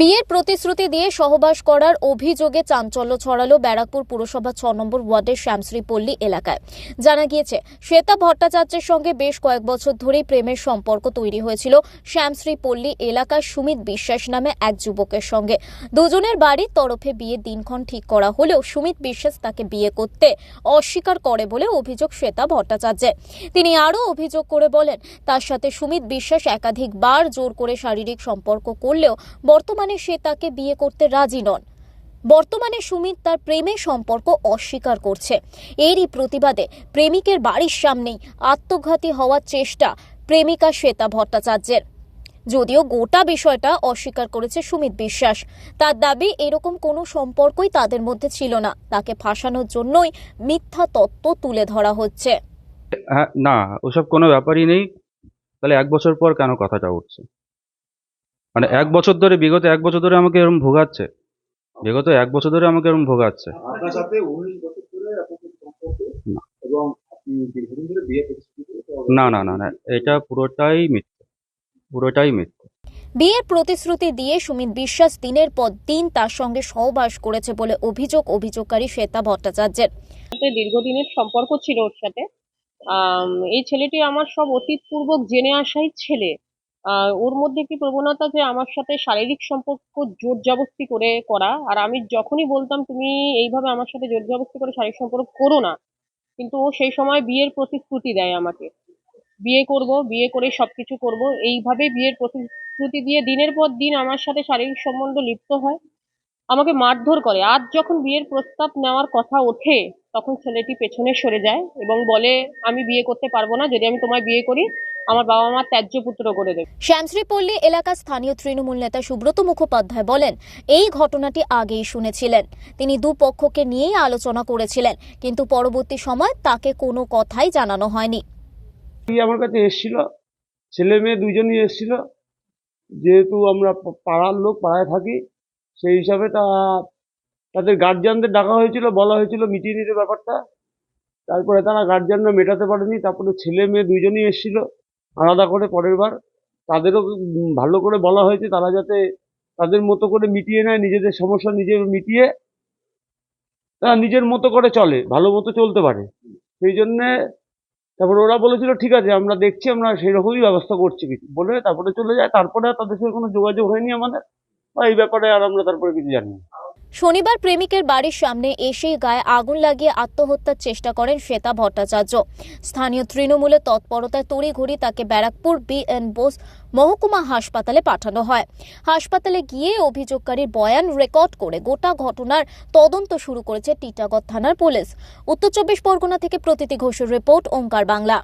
বিয়ের প্রতিশ্রুতি দিয়ে সহবাস করার অভিযোগে চাঞ্চল্য ছড়ালো ব্যারাকপুর পুরসভা ছ নম্বর ওয়ার্ডের শ্যামশ্রী পল্লী এলাকায়। জানা গিয়েছে, শ্বেতা ভট্টাচার্যের সঙ্গে বেশ কয়েক বছর ধরেই প্রেমের সম্পর্ক তৈরি হয়েছিল শ্যামশ্রী পল্লী এলাকার সুমিত বিশ্বাস নামে এক যুবকের সঙ্গে। দুজনের বাড়ির তরফে বিয়ের দিনক্ষণ ঠিক করা হলেও সুমিত বিশ্বাস তাকে বিয়ে করতে অস্বীকার করে বলে অভিযোগ শ্বেতা ভট্টাচার্যের। তিনি আরও অভিযোগ করে বলেন, তার সাথে সুমিত বিশ্বাস একাধিকবার জোর করে শারীরিক সম্পর্ক করলেও বর্তমানে সে তাকে বিয়ে করতে রাজি নন। বর্তমানে সুমিত তার প্রেমের সম্পর্ক অস্বীকার করছে। এরই প্রতিবাদে প্রেমিকের বাড়ির সামনেই আত্মঘাতী হওয়ার চেষ্টা প্রেমিকা শ্বেতা ভট্টাচার্যের। যদিও গোটা বিষয়টা অস্বীকার করেছে সুমিত বিশ্বাস। তার দাবি, এরকম কোনো সম্পর্কই তাদের মধ্যে ছিল না। তাকে ফাঁসানোর জন্যই মিথ্যা তত্ত্ব তুলে ধরা হচ্ছে। হ্যাঁ না, ওসব কোনো ব্যাপারই নেই। তাহলে এক বছর পর কেন কথাটা উঠছে? মানে এক বছর ধরে বিগত এক বছর ধরে আমাকে এরকম ভোগাচ্ছে। বিগত এক বছর ধরে আমাকে এরকম ভোগাচ্ছে। আপনার সাথে উনিশ বছর ধরে না। এবং না না না না এটা পুরোটাই মিথ্যে। পুরোটাই মিথ্যে। বিয়ের প্রতিশ্রুতি দিয়ে সুমিত বিশ্বাস দিনের পর দিন তার সঙ্গে সহবাস করেছে বলে অভিযোগ অভিযোগকারী শ্বেতা ভট্টাচার্যের। দীর্ঘদিনের সম্পর্ক ছিল ওর সাথে। এই ছেলেটি আমার সব অতীতপূর্বক জেনে আসাই ছেলে। ওর মধ্যে কি প্রবণতা যে আমার সাথে শারীরিক সম্পর্ক জোর জবস্তি করে করা। আর আমি যখনই বলতাম, তুমি এইভাবে আমার সাথে জোর জবস্তি করে শারীরিক সম্পর্ক করো না। কিন্তু ও সেই সময় বিয়ের প্রতিশ্রুতি দেয় আমাকে। বিয়ে করব, বিয়ে করে সবকিছু করব। এইভাবে বিয়ের প্রতিশ্রুতি দিয়ে দিনের পর দিন আমার সাথে শারীরিক সম্বন্ধ লিপ্ত হয়। আমাকে মারধর করে। আজ যখন বিয়ের প্রস্তাব নেওয়ার কথা ওঠে, তখন ছেলেটি পেছনে সরে যায় এবং বলে, আমি বিয়ে করতে পারব না। যদি আমি তোমায় বিয়ে করি আমার বাবা মা ত্যায্য পুত্র করে দেবে। শ্যামশ্রীপল্লী এলাকার স্থানীয় তৃণমূল নেতা সুব্রত মুখোপাধ্যায় বলেন এই ঘটনাটি আগেই শুনেছিলেন। তিনি দুপক্ষকে নিয়েই আলোচনা করেছিলেন কিন্তু পরবর্তী সময় তাকে কোনো কথাই জানানো হয়নি। এই আমার কাছে এসেছিল ছেলে মেয়ে দুইজনই এসেছিল। যেহেতু আমরা পাড়ার লোক পাড়ায় থাকি সেই হিসাবে তা তাদের গার্জিয়ানদের ডাকা হয়েছিল বলা হয়েছিল মিটিয়ে নিতে ব্যাপারটা। তারপরে তারা গার্জিয়ানরা মেটাতে পারেনি তারপরে ছেলে মেয়ে দুজনই এসেছিল। আলাদা করে পরের বার। তাদেরও ভালো করে বলা হয়েছে, তারা যাতে তাদের মতো করে মিটিয়ে নেয়, নিজেদের সমস্যা নিজে মিটিয়ে তারা নিজের মতো করে চলে, ভালো মতো চলতে পারে। সেই জন্যে তারপর ওরা বলেছিল, ঠিক আছে, আমরা দেখছি, আমরা সেই রকমই ব্যবস্থা করছি। কিছু বলে তারপরে চলে যায়। তারপরে তাদের সঙ্গে কোনো যোগাযোগ হয়নি আমাদের। বা এই ব্যাপারে আর আমরা তারপরে কিছু জানি শনিবার প্রেমিকের বাড়ির সামনে এসেই গায়ে আগুন লাগিয়ে আত্মহত্যার চেষ্টা করেন শ্বেতা ভট্টাচার্য। স্থানীয় তৃণমূলের তৎপরতায় তড়িঘড়ি তাকে ব্যারাকপুর বি এন বোস মহকুমা হাসপাতালে পাঠানো হয়। হাসপাতালে গিয়ে অভিযোগকারীর বয়ান রেকর্ড করে গোটা ঘটনার তদন্ত শুরু করেছে টিটাগড় থানার পুলিশ। উত্তর চব্বিশ পরগনা থেকে প্রতীতি ঘোষের রিপোর্ট, ওঙ্কার বাংলা।